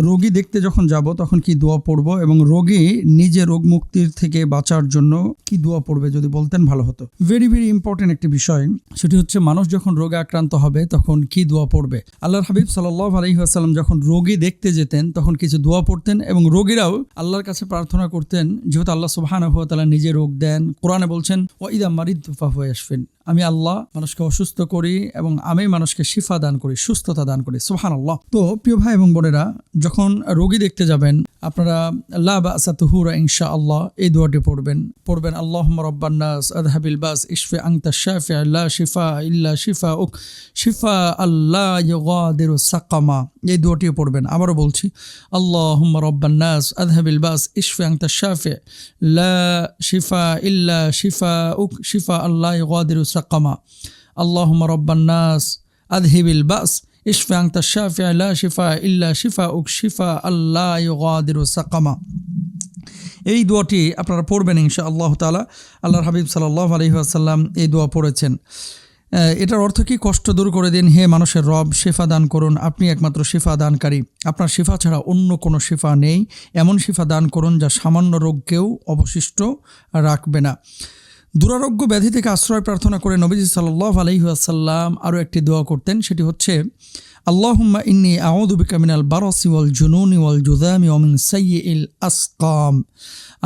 রোগী দেখতে যখন যাব, তখন কি দোয়া পড়ব এবং রোগী নিজে রোগ মুক্তির থেকে বাঁচার জন্য কি দোয়া পড়বে যদি বলতেন ভালো হতো। ভেরি ভেরি ইম্পর্টেন্ট একটি বিষয়, সেটি হচ্ছে মানুষ যখন রোগে আক্রান্ত হবে, তখন কি দোয়া পড়বে? আল্লাহর হাবিব সাল্লাহ আলহিহাসাল্লাম যখন রোগী দেখতে যেতেন, তখন কিছু দোয়া পড়তেন এবং রোগীরাও আল্লাহর কাছে প্রার্থনা করতেন, যেহেতু আল্লাহ সুবাহানহুয়া তালা নিজে রোগ দেন। কোরআনে বলছেন ও ইদা মারিদ আসবেন আমি আল্লাহ মানুষকে অসুস্থ করি এবং আমি মানুষকে শিফা দান করি, সুস্থতা দান করি। সোহান আল্লাহ তো প্রিয় ভাই এবং বোনেরা, যখন রোগী দেখতে যাবেন, আপনারা লা বাসাতুহুরা ইনশা আল্লাহ এই দোয়াটি পড়বেন। পড়বেন আল্লাহ রব্বান্নাস আদহাবিল বাস, ইশফে আংতা শাফি আল্লাহ শিফা ইল্লা শিফা উক শিফা আল্লাহ ইগাদির সাকামা। এই দোয়াটিও পড়বেন। আবারও বলছি আল্লাহ রব্বান্নাস আদহাবিল বাস, ইশফে আংতা শাফি লা শিফা ইল্লা শিফা উক শিফা আল্লাহ ইগাদির সাকামা। আল্লাহ রব্বান্নাস আদহিবিল বাস ইশফে লা শিফা ইল্লা শিফা উক শিফা আল্লাহ ইগাদির সাকামা। এই দোয়াটি আপনারা পড়বেন ইনশা আল্লাহ তালা আল্লাহর হাবিব সাল্লাহ আলহিহাসাল্লাম এই দোয়া পড়েছেন। এটার অর্থ কি? কষ্ট দূর করে দিন। হে মানুষের রব, শিফা দান করুন। আপনি একমাত্র শিফা দানকারী। আপনার শিফা ছাড়া অন্য কোনো শিফা নেই। এমন শিফা দান করুন যা সামান্য রোগকেও অবশিষ্ট রাখবে না। দুরারোগ্য ব্যাধি থেকে আশ্রয় প্রার্থনা করে নবীজি সাল্লাহ আলহিহাসাল্লাম আরও একটি দোয়া করতেন, সেটি হচ্ছে, আল্লাহম্মা ইন্নি আউযু বিকা মিনাল বারাসি ওয়াল জুনুনি ওয়াল জুদামি ওয়া মিন সাইয়্যিল আসকাম।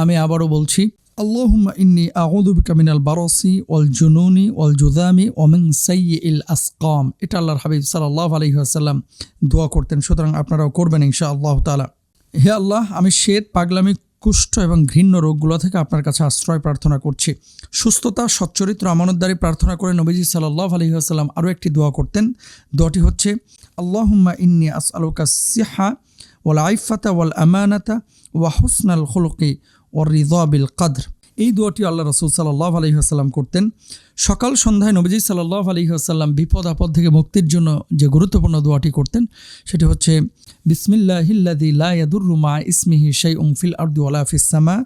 আমি আবারও বলছি, আল্লাহম্মা ইন্নি আউযু বিকা মিনাল বারাসি ওয়াল জুনুনি ওয়াল জুদামি ওয়া মিন সাইয়্যিল আসকাম। এটা আল্লাহর হাবিব সাল্লাল্লাহু আলাইহি ওয়াসাল্লাম দোয়া করতেন। সুতরাং আপনারাও করবেন ইনশা আল্লাহ তাআলা। হে আল্লাহ, আমি শ্বেত পাগলামি কুষ্ঠ এবং ঘৃণ্য রোগগুলো থেকে আপনার কাছে আশ্রয় প্রার্থনা করছি। সুস্থতা, সচ্চরিত্র, আমানতদারি প্রার্থনা করে নবীজি সাল্লাহ আলহিহাসাল্লাম আরও একটি দোয়া করতেন। দোয়াটি হচ্ছে, আল্লাহুম্মা ইন্নি আস আলুকা সিহা ওয়াল আইফাতা ওয়াল আমানাতা ওয়া হুসনাল খুলকি ওর রিজাবিল কাদর। এই দোয়াটি আল্লাহ রসুল সাল্লাহ আলহিহাসাল্লাম করতেন। সকাল সন্ধ্যায় নবীজি সাল্লাহ আলহিহাসাল্লাম বিপদ আপদ থেকে মুক্তির জন্য যে গুরুত্বপূর্ণ দোয়াটি করতেন, সেটি হচ্ছে বিসমিল্লাহিল্লাদি লায়াদুর রুমা ইসমিহি শাই উমফিল আর্দু আলা ফিসামা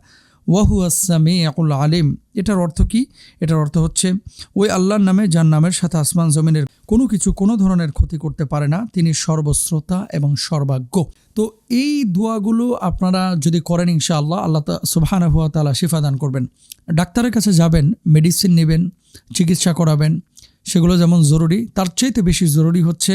ওয়াহু আসামে আকুল আলিম। এটার অর্থ কি? এটার অর্থ হচ্ছে, ওই আল্লাহর নামে যার নামের সাথে আসমান জমিনের কোনো কিছু কোনো ধরনের ক্ষতি করতে পারে না, তিনি সর্বশ্রোতা এবং সর্বাজ্ঞ তো এই দোয়াগুলো আপনারা যদি করেন ইনশাআল্লাহ, আল্লাহ আল্লাহ সুবাহানা হুয়া তালা শিফা দান করবেন। ডাক্তারের কাছে যাবেন, মেডিসিন নেবেন, চিকিৎসা করাবেন সেগুলো যেমন জরুরি, তার চাইতে বেশি জরুরি হচ্ছে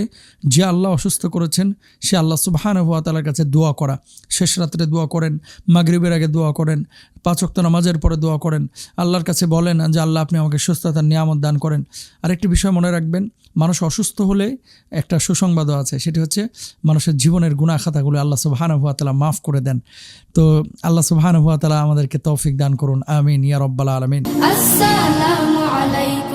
যে আল্লাহ অসুস্থ করেছেন, সে আল্লাহ সুবাহান তালার কাছে দোয়া করা। শেষ রাত্রে দোয়া করেন, মাগরিবের আগে দোয়া করেন পাচক্ত নামাজের পরে দোয়া করেন। আল্লাহর কাছে বলেন, যে আল্লাহ আপনি আমাকে সুস্থতার নিয়ামত দান করেন। আর একটি বিষয় মনে রাখবেন, মানুষ অসুস্থ হলে একটা সুসংবাদও আছে, সেটি হচ্ছে মানুষের জীবনের গুণা খাতাগুলো আল্লাহ সুবাহান তালা মাফ করে দেন। তো আল্লাহ সুবাহান তালা আমাদেরকে তৌফিক দান করুন, আমিন ইয়ারব্বাল আলমিন। আসসালামু আলাইকুম।